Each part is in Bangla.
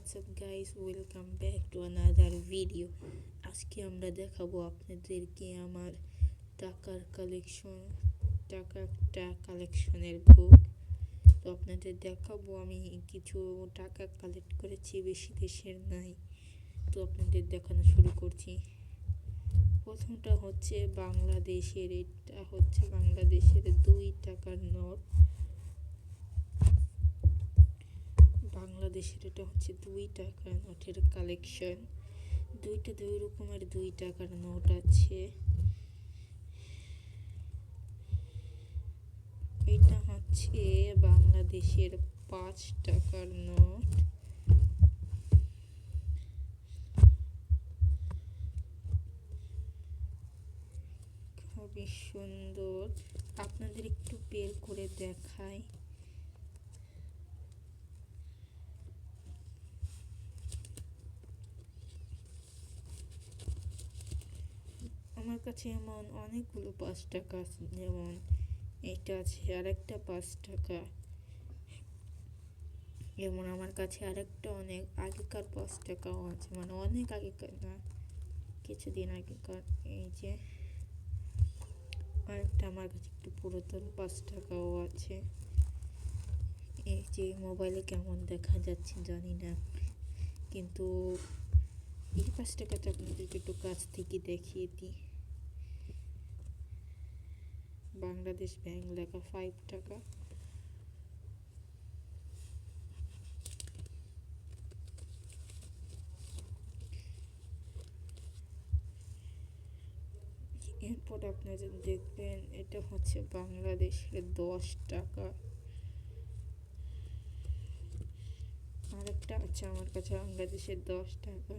WhatsApp guys welcome back to another video আজকে আমরা দেখাবো আপনাদেরকে আমার টাকার কালেকশন টাকা একটা কালেকশনের বুক তো আপনাদের দেখাবো, আমি কিছু টাকা কালেক্ট করেছি, বেশি দেশের নাই। তো আপনাদের দেখানো শুরু করছি। প্রথমটা হচ্ছে বাংলাদেশের, এটা হচ্ছে বাংলাদেশের দুই টাকার নোট। বাংলাদেশের এটা হচ্ছে দুই টাকার নোটের কালেকশন দুইটা দুই রকমের দুই টাকার নোট আছে। এটা হচ্ছে বাংলাদেশের পাঁচ টাকার নোট। খুবই সুন্দর। আপনাদের একটু বের করে দেখায় আমার কাছে এমন অনেকগুলো পাঁচ টাকা আছে, যেমন এটা আছে, আরেকটা পাঁচ টাকা। যেমন আমার কাছে আরেকটা অনেক আগেকার পাঁচ টাকাও আছে মানে অনেক আগেকার না, কিছুদিন আগেকার এই যে আরেকটা আমার কাছে একটু পুরাতন পাঁচ টাকাও আছে। এই যে মোবাইলে কেমন দেখা যাচ্ছে জানি না, কিন্তু এই পাঁচ টাকাটা আপনাদেরকে একটু কাছ থেকে দেখিয়ে দিই। বাংলাদেশ ব্যাংক লেখা ফাইভ টাকা। এরপর আপনারা দেখবেন, এটা হচ্ছে বাংলাদেশের দশ টাকা। আরেকটা আছে আমার কাছে বাংলাদেশের দশ টাকা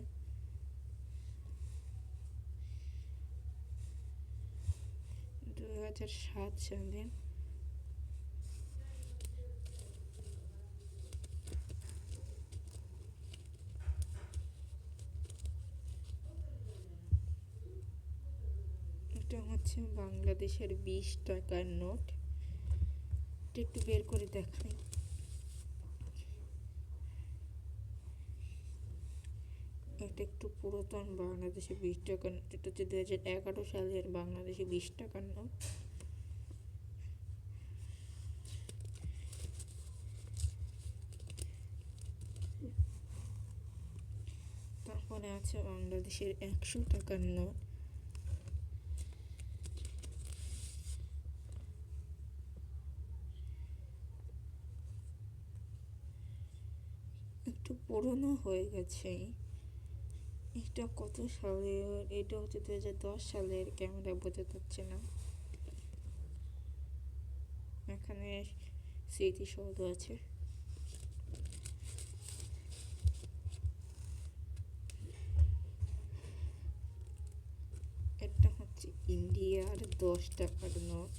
দু হাজার সাত সালে এটা হচ্ছে বাংলাদেশের বিশ টাকার নোট। এটা একটু বের করে দেখাই। এটা একটু পুরাতন বাংলাদেশে বিশ টাকার এটা হচ্ছে দু হাজার এগারো সালের বাংলাদেশে বিশ টাকার নোট। আছে বাংলাদেশের একশো টাকার নোট। একটু পুরনো হয়ে গেছে। এটা কত সালের এটা হচ্ছে দু হাজার দশ সালের ক্যামেরা, বোঝা যাচ্ছে না। এখানে স্মৃতিসৌধ আছে এটা হচ্ছে ইন্ডিয়ার দশ টাকার নোট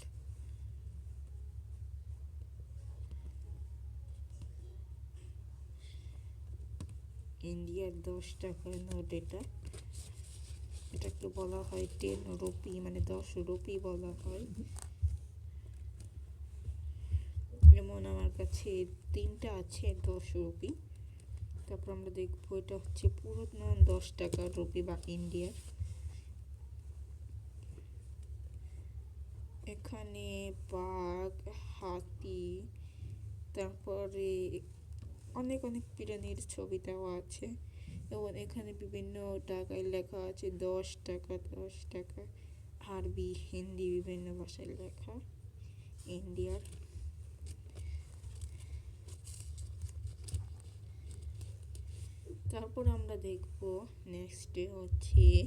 ইন্ডিয়ার দশ টাকার নোট এটা। এটাকে বলা হয় টেন রুপি মানে দশ রুপি বলা হয়। যেমন আমার কাছে তিনটা আছে, দশ রুপি। তারপর আমরা দেখব এটা হচ্ছে পুরনো দশ টাকার রুপি বা ইন্ডিয়ার এখানে বাঘ, হাতি, তারপরে অনেক অনেক প্রাণীর ছবি দেওয়া আছে। এবং এখানে বিভিন্ন টাকায় লেখা আছে, দশ টাকা দশ টাকা। আরবি, হিন্দি বিভিন্ন ভাষায় লেখা। ইন্ডিয়ার। তারপর আমরা দেখব নেক্সটে হচ্ছে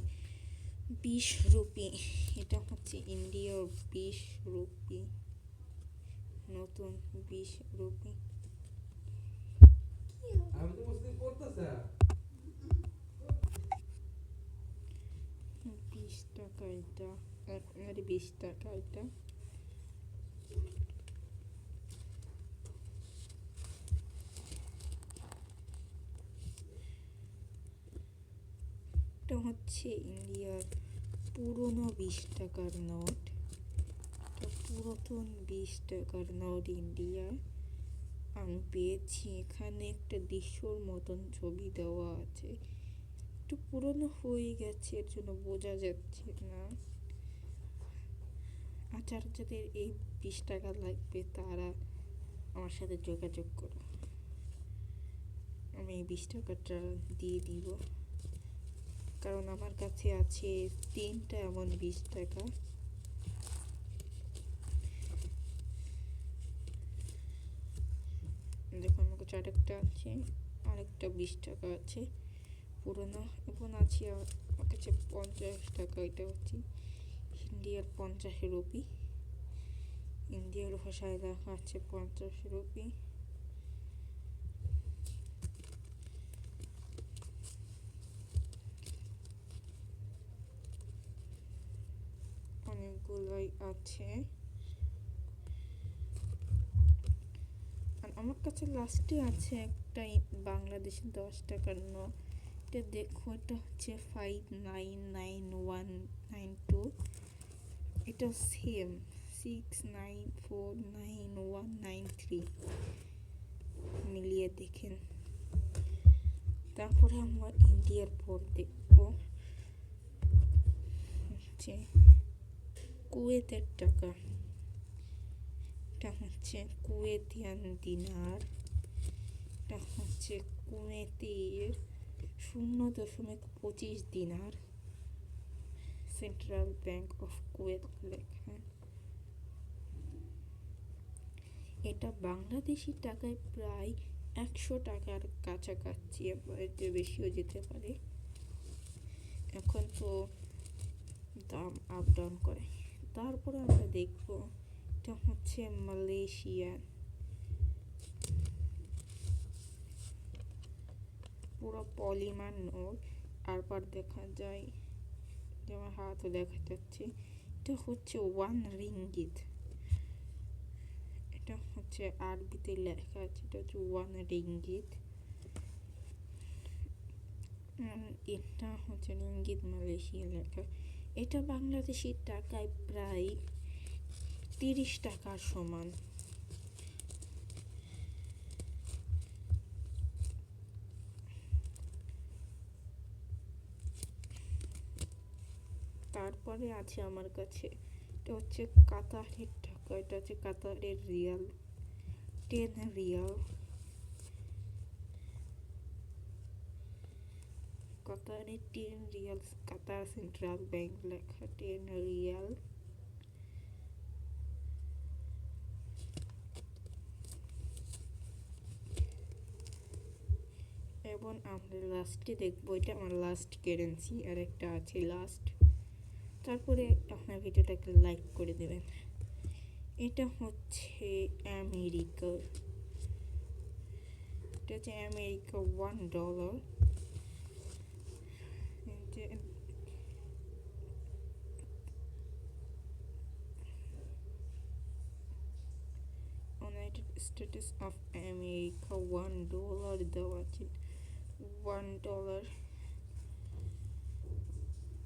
বিশ রুপি। এটা হচ্ছে ইন্ডিয়ার বিশ রুপি। নতুন বিশ রুপি। বিশ টাকা এটা। আর বিশ টাকা এটা। এটা হচ্ছে ইন্ডিয়ার পুরনো বিশ টাকার নোট। একটা পুরাতন বিশ টাকার নোট ইন্ডিয়ার আমি পেয়েছি, এখানে একটা দৃশ্যর মতন ছবি দেওয়া আছে। একটু পুরনো হয়ে গেছে, এর জন্য বোঝা যাচ্ছে না। আচার যাদের এই বিশ টাকা লাগবে, তারা আমার সাথে যোগাযোগ করো। আমি এই বিশ টাকাটা দিয়ে দিব। কারণ আমার কাছে আছে তিনটা এমন বিশ টাকা। দেখো আমার কাছে আরেকটা আছে, আরেকটা বিশ টাকা আছে, পুরোনো এখন আছে আমার কাছে পঞ্চাশ টাকা এটা হচ্ছে ইন্ডিয়ার পঞ্চাশ রুপি। ইন্ডিয়ার ভাষায় লেখা আছে পঞ্চাশ রুপি। অনেকগুলোই আছে। আর আমার কাছে লাস্টে আছে একটা বাংলাদেশের দশ টাকার নোট এটা দেখো, এটা হচ্ছে five nine nine one nine two এটা same six nine four nine one nine three মিলিয়ে দেখেন। তারপরে আমরা ইন্ডিয়ার পর দেখব। হচ্ছে কুয়েতের টাকা। এটা হচ্ছে কুয়েতিয়ান দিনার। এটা হচ্ছে কুয়েতির শূন্য দশমিক পঁচিশ দিনার। সেন্ট্রাল ব্যাংক অফ কুয়েত লেখা। এটা বাংলাদেশি টাকায় প্রায় একশো টাকার কাছাকাছি বেশিও যেতে পারে। এখন তো দাম আপ ডাউন করে। তারপরে আমরা দেখব এটা হচ্ছে মালয়েশিয়া পুরো পলিমার নোট। আর দেখা যায় যেমন হাতও দেখা যাচ্ছে, এটা হচ্ছে ওয়ান রিঙ্গিত। এটা হচ্ছে আরবিতে লেখা আছে, এটা হচ্ছে ওয়ান রিঙ্গিত। এটা হচ্ছে রিঙ্গিত মালয়েশিয়া লেখা। এটা বাংলাদেশি টাকায় প্রায় তিরিশ টাকার সমান। তারপরে আছে আমার কাছে, এটা হচ্ছে কাতারের টাকা, এটা হচ্ছে কাতারের রিয়াল, টেন রিয়াল। কাতারের ten riyal Qatar central bank লেখা টেন রিয়াল এবং আমরা লাস্টে দেখব এটা আমার লাস্ট কারেন্সি আর একটা আছে লাস্ট তারপরে আপনার ভিডিওটাকে লাইক করে দেবেন। এটা হচ্ছে আমেরিকা এটা হচ্ছে America one dollar United States of America one dollar দেওয়া আছে ওয়ান ডলার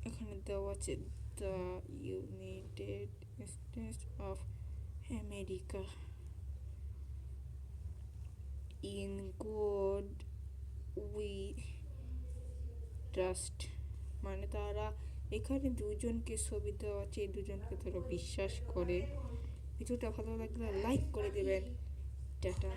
এখানে দেওয়া আছে the United States of America in God we trust মানে তারা এখানে দুজনকে ছবি দেওয়া আছে দুজনকে তারা বিশ্বাস করে। ভিডিওটা ভালো লাগলে লাইক করে দেবেন। টাটা।